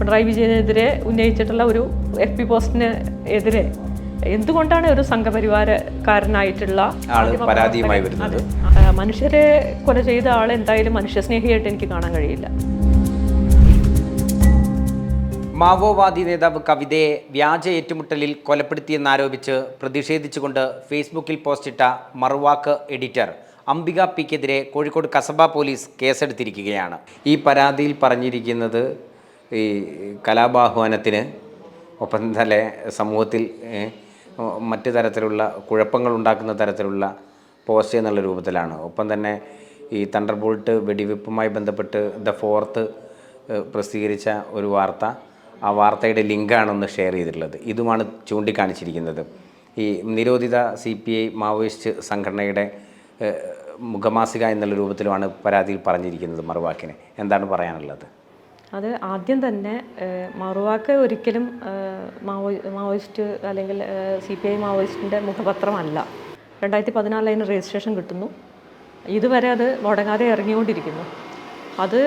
പിണറായി വിജയനെതിരെ ഉന്നയിച്ചിട്ടുള്ള ഒരു F P പോസ്റ്റിന് എതിരെ എന്തുകൊണ്ടാണ് ഒരു സംഘപരിവാരക്കാരനായിട്ടുള്ള പരാതിയുമായി വരുന്നത്? മനുഷ്യരെ കൊല ചെയ്ത ആൾ എന്തായാലും മനുഷ്യസ്നേഹിയായിട്ട് എനിക്ക് കാണാൻ കഴിയില്ല. മാവോവാദി നേതാവ് കവിതയെ വ്യാജ ഏറ്റുമുട്ടലിൽ കൊലപ്പെടുത്തിയെന്നാരോപിച്ച് പ്രതിഷേധിച്ചുകൊണ്ട് ഫേസ്ബുക്കിൽ പോസ്റ്റിട്ട മറുവാക്ക് എഡിറ്റർ അംബിക പിക്കെതിരെ കോഴിക്കോട് കസബ പോലീസ് കേസെടുത്തിരിക്കുകയാണ്. ഈ പരാതിയിൽ പറഞ്ഞിരിക്കുന്നത് ഈ കലാപാഹ്വാനത്തിന് ഒപ്പം തന്നെ സമൂഹത്തിൽ മറ്റു തരത്തിലുള്ള കുഴപ്പങ്ങൾ ഉണ്ടാക്കുന്ന തരത്തിലുള്ള പോസ്റ്റ് എന്നുള്ള രൂപത്തിലാണ്. ഒപ്പം തന്നെ ഈ തണ്ടർ ബോൾട്ട് വെടിവെപ്പുമായി ബന്ധപ്പെട്ട് ദ ഫോർത്ത് പ്രസിദ്ധീകരിച്ച ഒരു വാർത്ത ആ വാർത്തയുടെ ലിങ്കാണ് ഒന്ന് ഷെയർ ചെയ്തിട്ടുള്ളത്. ഇതുമാണ് ചൂണ്ടിക്കാണിച്ചിരിക്കുന്നത്. ഈ നിരോധിത സി പി ഐ മാവോയിസ്റ്റ് സംഘടനയുടെ മുഖമാസിക എന്നുള്ള രൂപത്തിലുമാണ് പരാതിയിൽ പറഞ്ഞിരിക്കുന്നത് മറുവാക്കിനെ. എന്താണ് പറയാനുള്ളത്? അത് ആദ്യം തന്നെ മറുവാക്ക് ഒരിക്കലും മാവോയി മാവോ മാവോയിസ്റ്റ് അല്ലെങ്കിൽ സി പി ഐ മാവോയിസ്റ്റിന്റെ മുഖപത്രമല്ല. രണ്ടായിരത്തി പതിനാലിൽ അതിന് രജിസ്ട്രേഷൻ കിട്ടുന്നു. ഇതുവരെ അത് മുടങ്ങാതെ ഇറങ്ങിക്കൊണ്ടിരിക്കുന്നു. അത്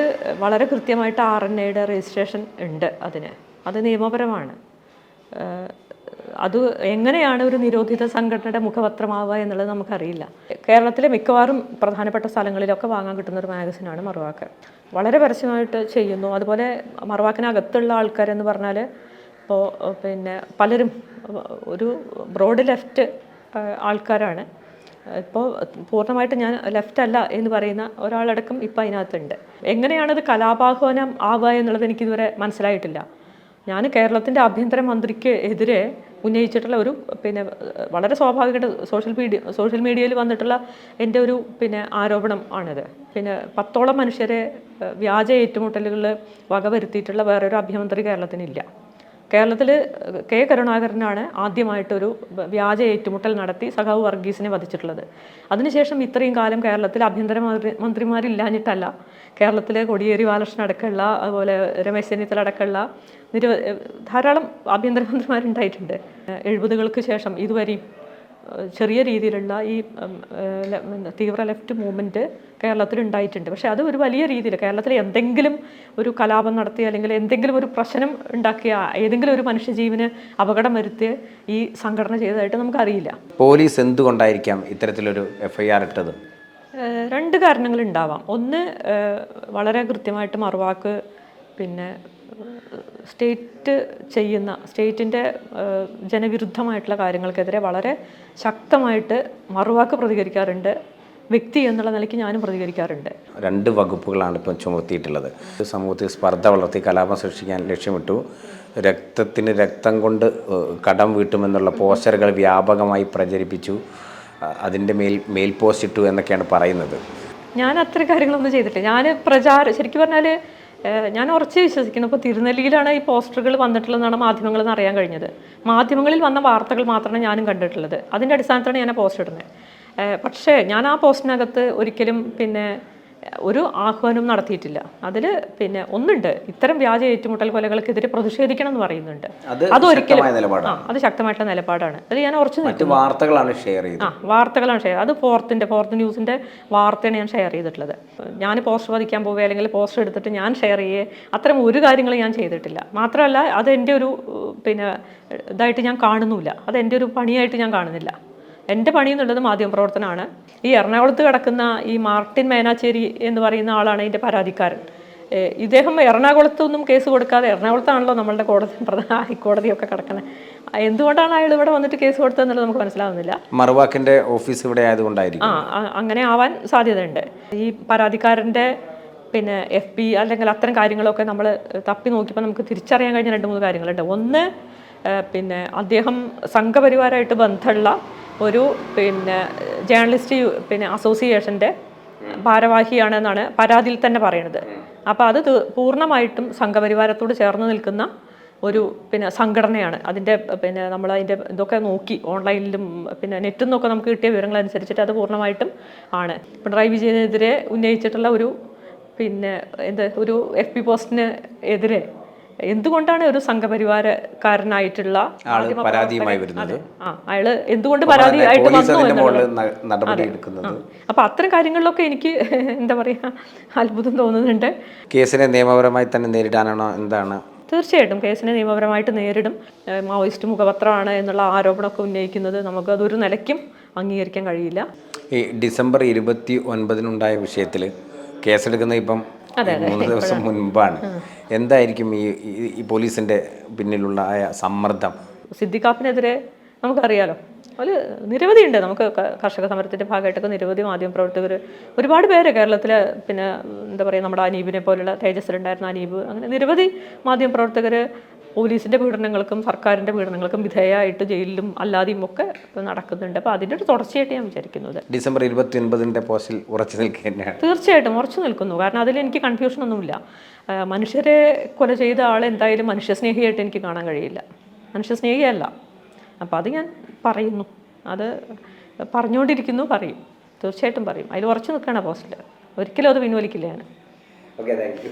വളരെ കൃത്യമായിട്ട് ആർ എൻ എയുടെ രജിസ്ട്രേഷൻ ഉണ്ട് അതിന്. അത് നിയമപരമാണ്. അത് എങ്ങനെയാണ് ഒരു നിരോധിത സംഘടനയുടെ മുഖപത്രമാവുക എന്നുള്ളത് നമുക്കറിയില്ല. കേരളത്തിലെ മിക്കവാറും പ്രധാനപ്പെട്ട സ്ഥലങ്ങളിലൊക്കെ വാങ്ങാൻ കിട്ടുന്ന ഒരു മാഗസിനാണ് മറുവാക്ക്. വളരെ പരസ്യമായിട്ട് ചെയ്യുന്നു. അതുപോലെ മറുവാക്കിനകത്തുള്ള ആൾക്കാരെന്ന് പറഞ്ഞാൽ ഇപ്പോൾ പിന്നെ പലരും ഒരു ബ്രോഡ് ലെഫ്റ്റ് ആൾക്കാരാണ്. ഇപ്പോൾ പൂർണമായിട്ട് ഞാൻ ലെഫ്റ്റ് അല്ല എന്ന് പറയുന്ന ഒരാളടക്കം ഇപ്പം അതിനകത്തുണ്ട്. എങ്ങനെയാണത് കലാപാഹ്വാനം ആവുക എന്നുള്ളത് എനിക്കിതുവരെ മനസ്സിലായിട്ടില്ല. ഞാൻ കേരളത്തിന്റെ ആഭ്യന്തര മന്ത്രിക്ക് എതിരെ ഉന്നയിച്ചിട്ടുള്ള ഒരു പിന്നെ വളരെ സ്വാഭാവികമായിട്ട് സോഷ്യൽ മീഡിയ സോഷ്യൽ മീഡിയയിൽ വന്നിട്ടുള്ള എന്റെ ഒരു പിന്നെ ആരോപണം ആണിത്. പിന്നെ പത്തോളം മനുഷ്യരെ വ്യാജ ഏറ്റുമുട്ടലുകളിൽ വകവരുത്തിയിട്ടുള്ള വേറൊരു ആഭ്യന്തര കേരളത്തിനില്ല. കേരളത്തിൽ കെ കരുണാകരനാണ് ആദ്യമായിട്ടൊരു വ്യാജ ഏറ്റുമുട്ടൽ നടത്തി സഖാവ് വർഗീസിനെ വധിച്ചിട്ടുള്ളത്. അതിനുശേഷം ഇത്രയും കാലം കേരളത്തിൽ ആഭ്യന്തര മന്ത്രി മന്ത്രിമാരില്ലാഞ്ഞിട്ടല്ല. കേരളത്തിലെ കൊടിയേരി ബാലകൃഷ്ണൻ അടക്കമുള്ള അതുപോലെ രമേശ് ചെന്നിത്തല അടക്കമുള്ള നിരവധി ധാരാളം ആഭ്യന്തരമന്ത്രിമാരുണ്ടായിട്ടുണ്ട്. എഴുപതുകൾക്ക് ശേഷം ഇതുവരെയും ചെറിയ രീതിയിലുള്ള ഈ തീവ്ര ലെഫ്റ്റ് മൂവ്മെന്റ് കേരളത്തിൽ ഉണ്ടായിട്ടുണ്ട്. പക്ഷേ അത് ഒരു വലിയ രീതിയിൽ കേരളത്തിൽ എന്തെങ്കിലും ഒരു കലാപം നടത്തിയ അല്ലെങ്കിൽ എന്തെങ്കിലും ഒരു പ്രശ്നം ഉണ്ടാക്കിയ ഏതെങ്കിലും ഒരു മനുഷ്യജീവന് അപകടം വരുത്തിയ ഈ സംഘടന ചെയ്തതായിട്ട് നമുക്കറിയില്ല. പോലീസ് എന്തുകൊണ്ടായിരിക്കാം ഇത്തരത്തിലൊരു എഫ് ഐ ആർ ഇട്ടത്? രണ്ട് കാരണങ്ങൾ ഉണ്ടാവാം. ഒന്ന് വളരെ കൃത്യമായിട്ട് മറുവാക്ക് പിന്നെ സ്റ്റേറ്റ് ചെയ്യുന്ന സ്റ്റേറ്റിന്റെ ജനവിരുദ്ധമായിട്ടുള്ള കാര്യങ്ങൾക്കെതിരെ വളരെ ശക്തമായിട്ട് മറുവാക്ക് പ്രതികരിക്കാറുണ്ട്. വ്യക്തി എന്നുള്ള നിലയ്ക്ക് ഞാനും പ്രതികരിക്കാറുണ്ട്. രണ്ട് വകുപ്പുകളാണ് ഇപ്പം ചുമത്തിയിട്ടുള്ളത്. സമൂഹത്തിൽ സ്പർദ്ധ വളർത്തി കലാപം സൃഷ്ടിക്കാൻ ലക്ഷ്യമിട്ടു. രക്തത്തിന് രക്തം കൊണ്ട് കടം വീട്ടുമെന്നുള്ള പോസ്റ്ററുകൾ വ്യാപകമായി പ്രചരിപ്പിച്ചു. അതിന്റെ മേൽ മേൽ പോസ്റ്റ് ഇട്ടു എന്നൊക്കെയാണ് പറയുന്നത്. ഞാൻ അത്ര കാര്യങ്ങളൊന്നും ചെയ്തിട്ടില്ല. ഞാൻ പ്രചാരം ശരിക്കും പറഞ്ഞാൽ ഞാൻ ഉറച്ച് വിശ്വസിക്കുന്നു. ഇപ്പോൾ തിരുനെല്ലിയിലാണ് ഈ പോസ്റ്ററുകൾ വന്നിട്ടുള്ളതെന്നാണ് മാധ്യമങ്ങളിൽ നിന്ന് അറിയാൻ കഴിഞ്ഞത്. മാധ്യമങ്ങളിൽ വന്ന വാർത്തകൾ മാത്രമേ ഞാനും കണ്ടിട്ടുള്ളത്. അതിന്റെ അടിസ്ഥാനത്തിലാണ് ഞാൻ ആ പോസ്റ്റ് ഇടുന്നത്. പക്ഷേ ഞാൻ ആ പോസ്റ്റിനകത്ത് ഒരിക്കലും പിന്നെ ഒരു ആഹ്വാനം നടത്തിയിട്ടില്ല. അതിൽ പിന്നെ ഒന്നുണ്ട്. ഇത്തരം വ്യാജ ഏറ്റുമുട്ടൽ കൊലകൾക്കെതിരെ പ്രതിഷേധിക്കണം എന്ന് പറയുന്നുണ്ട്. അത് അതൊരിക്കലും അത് ശക്തമായിട്ടുള്ള നിലപാടാണ്. അത് ഞാൻ ഉറച്ചു വാർത്തകളാണ് ഷെയർ ചെയ്യുന്നത് ആ വാർത്തകളാണ് ഷെയർ അത് ഫോർത്തിന്റെ ഫോർത്ത് ന്യൂസിന്റെ വാർത്തയാണ് ഞാൻ ഷെയർ ചെയ്തിട്ടുള്ളത്. ഞാൻ പോസ്റ്റർ വധിക്കാൻ പോവുക അല്ലെങ്കിൽ പോസ്റ്റർ എടുത്തിട്ട് ഞാൻ ഷെയർ ചെയ്യേ അത്തരം ഒരു കാര്യങ്ങളും ഞാൻ ചെയ്തിട്ടില്ല. മാത്രമല്ല അത് എന്റെ ഒരു പിന്നെ ഇതായിട്ട് ഞാൻ കാണുന്നില്ല അത് എന്റെ ഒരു പണിയായിട്ട് ഞാൻ കാണുന്നില്ല. എന്റെ പണി എന്നുള്ളത് മാധ്യമപ്രവർത്തനമാണ്. ഈ എറണാകുളത്ത് കിടക്കുന്ന ഈ മാർട്ടിൻ മേനാച്ചേരി എന്ന് പറയുന്ന ആളാണ് ഇതിന്റെ പരാതിക്കാരൻ. ഇദ്ദേഹം എറണാകുളത്തൊന്നും കേസ് കൊടുക്കാതെ എറണാകുളത്താണല്ലോ നമ്മളുടെ കോടതി പ്രധാന ഹൈക്കോടതിയൊക്കെ കിടക്കുന്നത്. എന്തുകൊണ്ടാണ് അയാൾ ഇവിടെ വന്നിട്ട് കേസ് കൊടുത്തതെന്നുള്ളത് നമുക്ക് മനസ്സിലാവുന്നില്ല. മറുവാക്കിന്റെ ഓഫീസ് ഇവിടെ ആയതുകൊണ്ടായിരിക്കും. ആ ആ, അങ്ങനെ ആവാൻ സാധ്യതയുണ്ട്. ഈ പരാതിക്കാരന്റെ പിന്നെ എഫ് ബി അല്ലെങ്കിൽ അത്തരം കാര്യങ്ങളൊക്കെ നമ്മൾ തപ്പി നോക്കിയപ്പോൾ നമുക്ക് തിരിച്ചറിയാൻ കഴിഞ്ഞ രണ്ട് മൂന്ന് കാര്യങ്ങളുണ്ട്. ഒന്ന് പിന്നെ അദ്ദേഹം സംഘപരിവാരമായിട്ട് ബന്ധമുള്ള ഒരു പിന്നെ ജേർണലിസ്റ്റ് പിന്നെ അസോസിയേഷന്റെ ഭാരവാഹിയാണെന്നാണ് പരാതിയിൽ തന്നെ പറയുന്നത്. അപ്പോൾ അത് പൂർണമായിട്ടും സംഘപരിവാരത്തോട് ചേർന്ന് നിൽക്കുന്ന ഒരു പിന്നെ സംഘടനയാണ്. അതിന്റെ പിന്നെ നമ്മൾ അതിന്റെ ഇതൊക്കെ നോക്കി ഓൺലൈനിലും പിന്നെ നെറ്റിൽ നിന്നൊക്കെ നമുക്ക് കിട്ടിയ വിവരങ്ങൾ അനുസരിച്ചിട്ട് അത് പൂർണമായിട്ടും ആണ്. പിണറായി വിജയനെതിരെ ഉന്നയിച്ചിട്ടുള്ള ഒരു പിന്നെ എന്ത് ഒരു എഫ് പി പോസ്റ്റിന് എതിരെ എന്തുകൊണ്ടാണ് ഒരു സംഘപരിവാരക്കാരനായിട്ടുള്ള പരാതിയുമായി വരുന്നത്? അയാൾ എന്തുകൊണ്ട് പരാതിയായിട്ട് ആയിട്ട് വന്നു അപ്പൊ അത്തരം കാര്യങ്ങളിലൊക്കെ എനിക്ക് എന്താ പറയാ അത്ഭുതം തോന്നുന്നുണ്ട്. കേസിനെ നിയമപരമായി തന്നെ നേരിടാനാണോ? എന്താണ്? തീർച്ചയായിട്ടും കേസിനെ നിയമപരമായിട്ട് നേരിടും. മാവോയിസ്റ്റ് മുഖപത്രമാണ് എന്നുള്ള ആരോപണമൊക്കെ ഉന്നയിക്കുന്നത്. നമുക്ക് അതൊരു നിലയ്ക്കും അംഗീകരിക്കാൻ കഴിയില്ല. ഈ ഡിസംബർ ഇരുപത്തി ഒൻപതിനുണ്ടായ വിഷയത്തിൽ കേസെടുക്കുന്ന ഇപ്പം മൂന്ന് ദിവസം മുൻപാണ്. എന്തായിരിക്കും ഈ ഈ- പോലീസിന്റെ പിന്നിലുള്ള ആ സമ്മർദ്ദം? സിദ്ദിഖാപ്പിനെതിരെ നമുക്കറിയാലോ. അതിൽ നിരവധിയുണ്ട്. നമുക്ക് കർഷക സമരത്തിന്റെ ഭാഗമായിട്ടൊക്കെ നിരവധി മാധ്യമപ്രവർത്തകർ ഒരുപാട് പേര് കേരളത്തിൽ പിന്നെ എന്താ പറയുക നമ്മുടെ അനീബിനെ പോലുള്ള തേജസ്സിലുണ്ടായിരുന്ന അനീബ് അങ്ങനെ നിരവധി മാധ്യമപ്രവർത്തകർ പോലീസിന്റെ പീഡനങ്ങൾക്കും സർക്കാരിന്റെ പീഡനങ്ങൾക്കും വിധേയമായിട്ട് ജയിലിലും അല്ലാതെയും ഒക്കെ നടക്കുന്നുണ്ട്. അപ്പോൾ അതിന്റെ ഒരു തുടർച്ചയായിട്ട് ഞാൻ വിചാരിക്കുന്നത്. ഡിസംബർ ഇരുപത്തി ഒൻപതിന്റെ പോസ്റ്റിൽ ഉറച്ചു നിൽക്കുക തന്നെയാണ്. തീർച്ചയായിട്ടും ഉറച്ചു നിൽക്കുന്നു. കാരണം അതിൽ എനിക്ക് കൺഫ്യൂഷൻ ഒന്നുമില്ല. മനുഷ്യരെ കൊല ചെയ്ത ആൾ എന്തായാലും മനുഷ്യസ്നേഹിയായിട്ട് എനിക്ക് കാണാൻ കഴിയില്ല. മനുഷ്യസ്നേഹിയല്ല. അപ്പോൾ അത് ഞാൻ പറയുന്നു. അത് പറഞ്ഞുകൊണ്ടിരിക്കുന്നു പറയും. തീർച്ചയായിട്ടും പറയും. അതിൽ ഉറച്ചു നിൽക്കുകയാണ് പോസ്റ്റിൽ ഒരിക്കലും അത് പിൻവലിക്കില്ല ഞാൻ. Okay thank you